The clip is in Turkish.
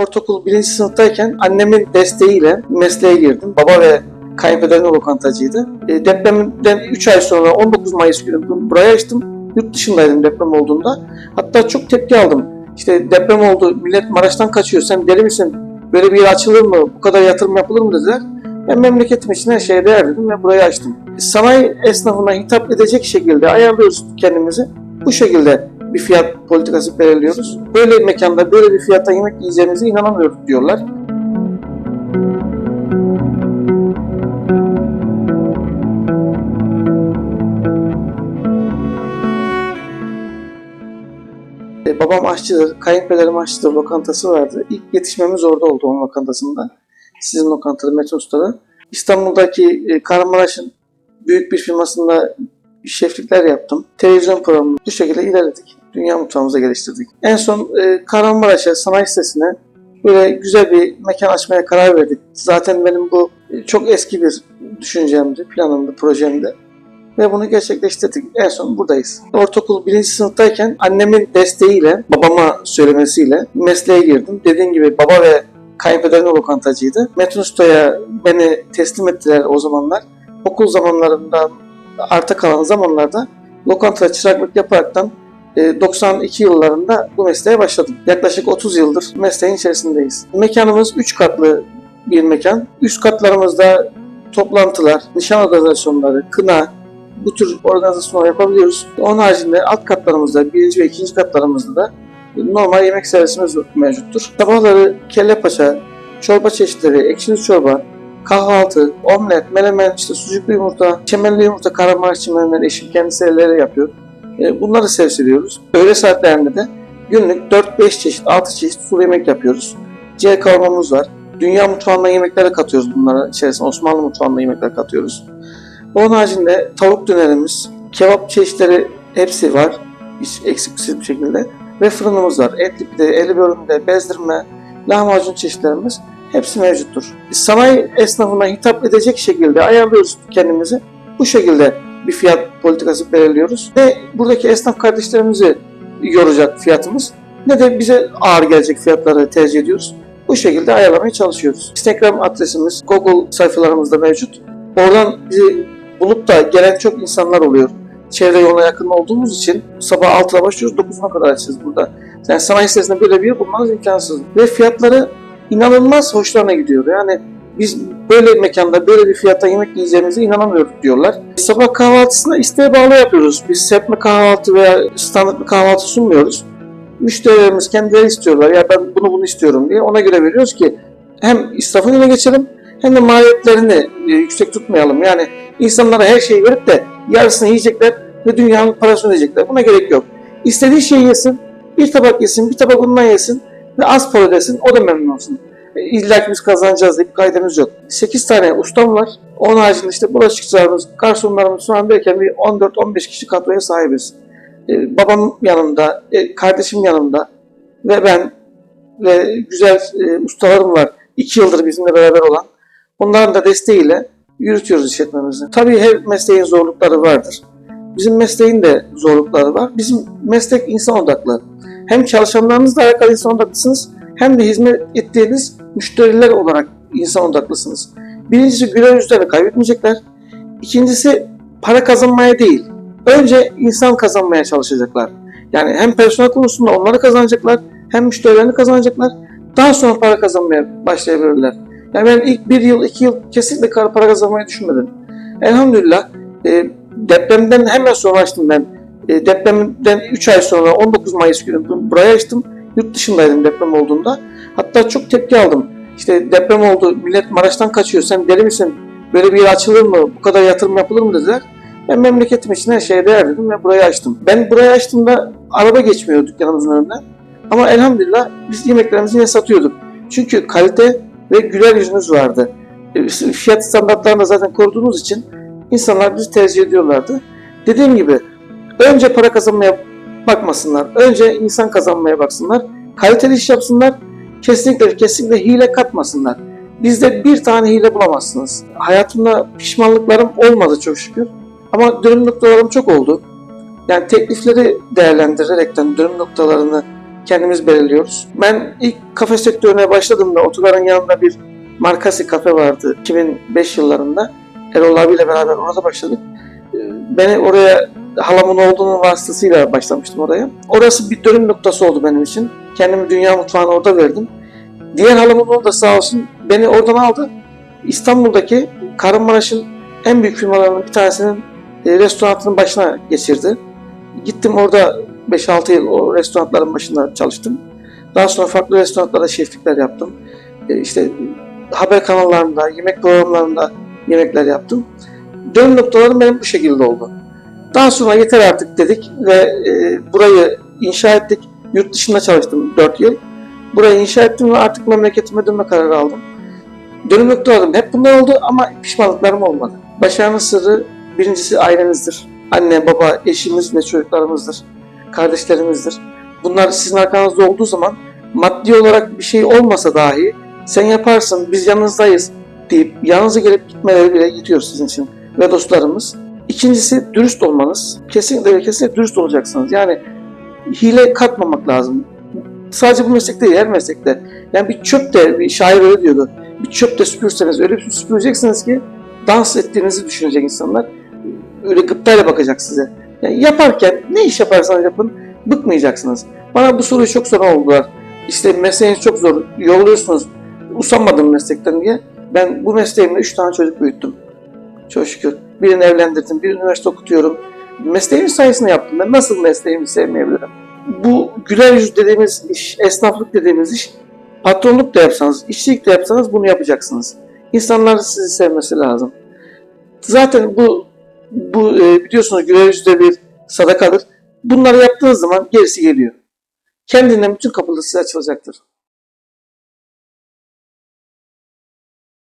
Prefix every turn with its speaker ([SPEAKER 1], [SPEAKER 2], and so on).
[SPEAKER 1] Ortaokul birinci sınıftayken annemin desteğiyle mesleğe girdim. Baba ve kayınpederim lokantacıydı. E, depremden 3 ay sonra 19 Mayıs günü bu- burayı açtım. Yurt dışındaydım deprem olduğunda. Hatta çok tepki aldım. İşte deprem oldu, millet Maraş'tan kaçıyor, sen deli misin? Böyle bir yer açılır mı? Bu kadar yatırım yapılır mı dediler. Ben memleketim için her şeye değer dedim ve burayı açtım. Sanayi esnafına hitap edecek şekilde ayarlıyoruz kendimizi. Bu şekilde bir fiyat politikası belirliyoruz. Böyle bir mekanda böyle bir fiyata yemek yiyeceğimize inanamıyoruz diyorlar. E, babam aşçıdır, kayınpederim aşçıdır, lokantası vardı. İlk yetişmemiz orada oldu onun lokantasında. Sizin lokantada, Metin Usta'da. İstanbul'daki e, büyük bir firmasında şeflikler yaptım. Televizyon programı bu şekilde ilerledik. Dünya mutfağımızı geliştirdik. En son e, Kahramanmaraş'a, sanayi sitesine böyle güzel bir mekan açmaya karar verdik. Zaten benim bu e, çok eski bir düşüncemdi, planımdı, projemdi. Ve bunu gerçekleştirdik. En son buradayız. Ortaokul birinci sınıftayken annemin desteğiyle, babama söylemesiyle mesleğe girdim. Dediğim gibi baba ve kayınpederim lokantacıydı. Metin Usta'ya beni teslim ettiler o zamanlar. Okul zamanlarından arta kalan zamanlarda lokantada çıraklık yaparaktan 92 yıllarında bu mesleğe başladım. Yaklaşık 30 yıldır mesleğin içerisindeyiz. Mekanımız 3 katlı bir mekan. Üst katlarımızda toplantılar, nişan organizasyonları, kına, bu tür organizasyonlar yapabiliyoruz. Onun haricinde alt katlarımızda, birinci ve ikinci katlarımızda da normal yemek servisimiz mevcuttur. Sabahları kelle paça, çorba çeşitleri, ekşili çorba, kahvaltı, omlet, menemen, işte sucuklu yumurta, çemenli yumurta, kahramanmaraş çemenleri eşim kendisi elleriyle yapıyor. E, Bunları servis ediyoruz. Öğle saatlerinde de günlük 4-5 çeşit, 6 çeşit sulu yemek yapıyoruz. Ciğer kavurmamız var. Dünya mutfağından yemekler katıyoruz bunlara içerisine. Osmanlı mutfağından yemekler katıyoruz. Onun haricinde tavuk dönerimiz, kebap çeşitleri hepsi var. Hiç eksiksiz bir şekilde. Ve fırınımız var. Etli pide, eli bölümde, bezdirme, lahmacun çeşitlerimiz hepsi mevcuttur. Sanayi esnafına hitap edecek şekilde ayarlıyoruz kendimizi. Bu şekilde bir fiyat politikası belirliyoruz. Ve buradaki esnaf kardeşlerimizi yoracak fiyatımız ne de bize ağır gelecek fiyatları tercih ediyoruz. Bu şekilde ayarlamaya çalışıyoruz. Instagram adresimiz Google sayfalarımızda mevcut. Oradan bizi bulup da gelen çok insanlar oluyor. Çevre yoluna yakın olduğumuz için sabah 6'da başlıyoruz 9'una kadar açacağız burada. Yani sanayi sitesinde böyle bir yer bulmanız imkansız. Ve fiyatları inanılmaz hoşlarına gidiyor. Yani biz böyle mekanda böyle bir fiyata yemek yiyeceğimize inanamıyoruz diyorlar. Sabah kahvaltısına isteğe bağlı yapıyoruz. Biz serpme kahvaltı veya standart bir kahvaltı sunmuyoruz. Müşterilerimiz kendileri istiyorlar. Ya ben bunu bunu istiyorum diye ona göre veriyoruz ki hem israfın önüne geçelim hem de maliyetlerini e, yüksek tutmayalım. Yani insanlara her şeyi verip de yarısını yiyecekler ve dünyanın parasını ödeyecekler. Buna gerek yok. İstediği şeyi yesin, bir tabak yesin, bir tabak bundan yesin ve az para ödesin, o da memnun olsun. E, İlla ki biz kazanacağız diye bir kaydımız yok. 8 tane ustam var. Onun haricinde işte bulaşıkçılarımız, garsonlarımız şu an derken bir 14-15 kişi kadroya sahibiz. E, babam yanımda, e, kardeşim yanımda ve ben ve güzel ustalarım var. 2 yıldır bizimle beraber olan. Onların da desteğiyle yürütüyoruz işletmemizi. Tabii her mesleğin zorlukları vardır. Bizim mesleğin de zorlukları var. Bizim meslek insan odaklı. Hem çalışanlarınızla alakalı insan odaklısınız hem de hizmet ettiğiniz müşteriler olarak insan odaklısınız. Birincisi güler yüzlerini kaybetmeyecekler. İkincisi para kazanmaya değil. Önce insan kazanmaya çalışacaklar. Yani hem personel konusunda onları kazanacaklar hem müşterilerini kazanacaklar. Daha sonra para kazanmaya başlayabilirler. Yani ben ilk bir yıl, iki yıl kesinlikle para kazanmayı düşünmedim. Elhamdülillah e, depremden hemen sonra açtım ben. E, depremden 3 ay sonra 19 Mayıs günü bu- burayı açtım. Yurt dışındaydım deprem olduğunda. Hatta çok tepki aldım. İşte deprem oldu, millet Maraş'tan kaçıyor, sen deli misin? Böyle bir yer açılır mı? Bu kadar yatırım yapılır mı dediler. Ben memleketim için her şeye değer dedim ve burayı açtım. Ben burayı açtığımda araba geçmiyor dükkanımızın önünden. Ama elhamdülillah biz yemeklerimizi yine satıyorduk. Çünkü kalite ve güler yüzümüz vardı. E, Fiyat standartlarını zaten koruduğumuz için insanlar bizi tercih ediyorlardı. Dediğim gibi önce para kazanmaya bakmasınlar. Önce insan kazanmaya baksınlar. Kaliteli iş yapsınlar. Kesinlikle kesinlikle hile katmasınlar. Bizde bir tane hile bulamazsınız. Hayatımda pişmanlıklarım olmadı çok şükür. Ama dönüm noktalarım çok oldu. Yani teklifleri değerlendirerekten dönüm noktalarını kendimiz belirliyoruz. Ben ilk kafe sektörüne başladığımda otogarın yanında bir Markasi kafe vardı 2005 yıllarında. Erol abiyle beraber orada başladık. Ee, Beni oraya halamın olduğunun vasıtasıyla başlamıştım oraya. Orası bir dönüm noktası oldu benim için. Kendimi dünya mutfağına orada verdim. Diğer halamın oğlu da sağ olsun beni oradan aldı. İstanbul'daki Kahramanmaraş'ın en büyük firmalarının bir tanesinin e, restoranının başına geçirdi. Gittim orada 5-6 yıl o restoranların başında çalıştım. Daha sonra farklı restoranlarda şeflikler yaptım. E, işte haber kanallarında, yemek programlarında yemekler yaptım. Dönüm noktalarım benim bu şekilde oldu. Daha sonra yeter artık dedik ve e, burayı inşa ettik. Yurt dışında çalıştım 4 yıl. Burayı inşa ettim ve artık memleketime dönme kararı aldım. Dönüm noktalarım hep bunlar oldu ama pişmanlıklarım olmadı. Başarının sırrı birincisi ailemizdir. Anne, baba, eşimiz ve çocuklarımızdır. Kardeşlerimizdir. Bunlar sizin arkanızda olduğu zaman maddi olarak bir şey olmasa dahi sen yaparsın biz yanınızdayız deyip yanınıza gelip gitmeleri bile gidiyor sizin için ve dostlarımız. İkincisi dürüst olmanız. Kesinlikle ve kesinlikle dürüst olacaksınız. Yani hile katmamak lazım. Sadece bu meslekte her meslekte. Yani bir çöp de, bir şair öyle diyordu. Bir çöp de süpürseniz öyle bir süpüreceksiniz ki dans ettiğinizi düşünecek insanlar. Öyle gıptayla bakacak size. Yani yaparken ne iş yaparsanız yapın bıkmayacaksınız. Bana bu soruyu çok soran oldular. İşte mesleğiniz çok zor, yoruluyorsunuz, usanmadım meslekten diye. Ben bu mesleğimle 3 tane çocuk büyüttüm. Çok şükür. Birini evlendirdim, bir üniversite okutuyorum. Mesleğimin sayesinde yaptım. Ben nasıl mesleğimi sevmeyebilirim? Bu güler yüz dediğimiz iş, esnaflık dediğimiz iş, patronluk da yapsanız, işçilik de yapsanız bunu yapacaksınız. İnsanların sizi sevmesi lazım. Zaten bu bu e, biliyorsunuz güler yüzde bir sadakadır. Bunları yaptığınız zaman gerisi geliyor. Kendinden bütün kapılar size açılacaktır.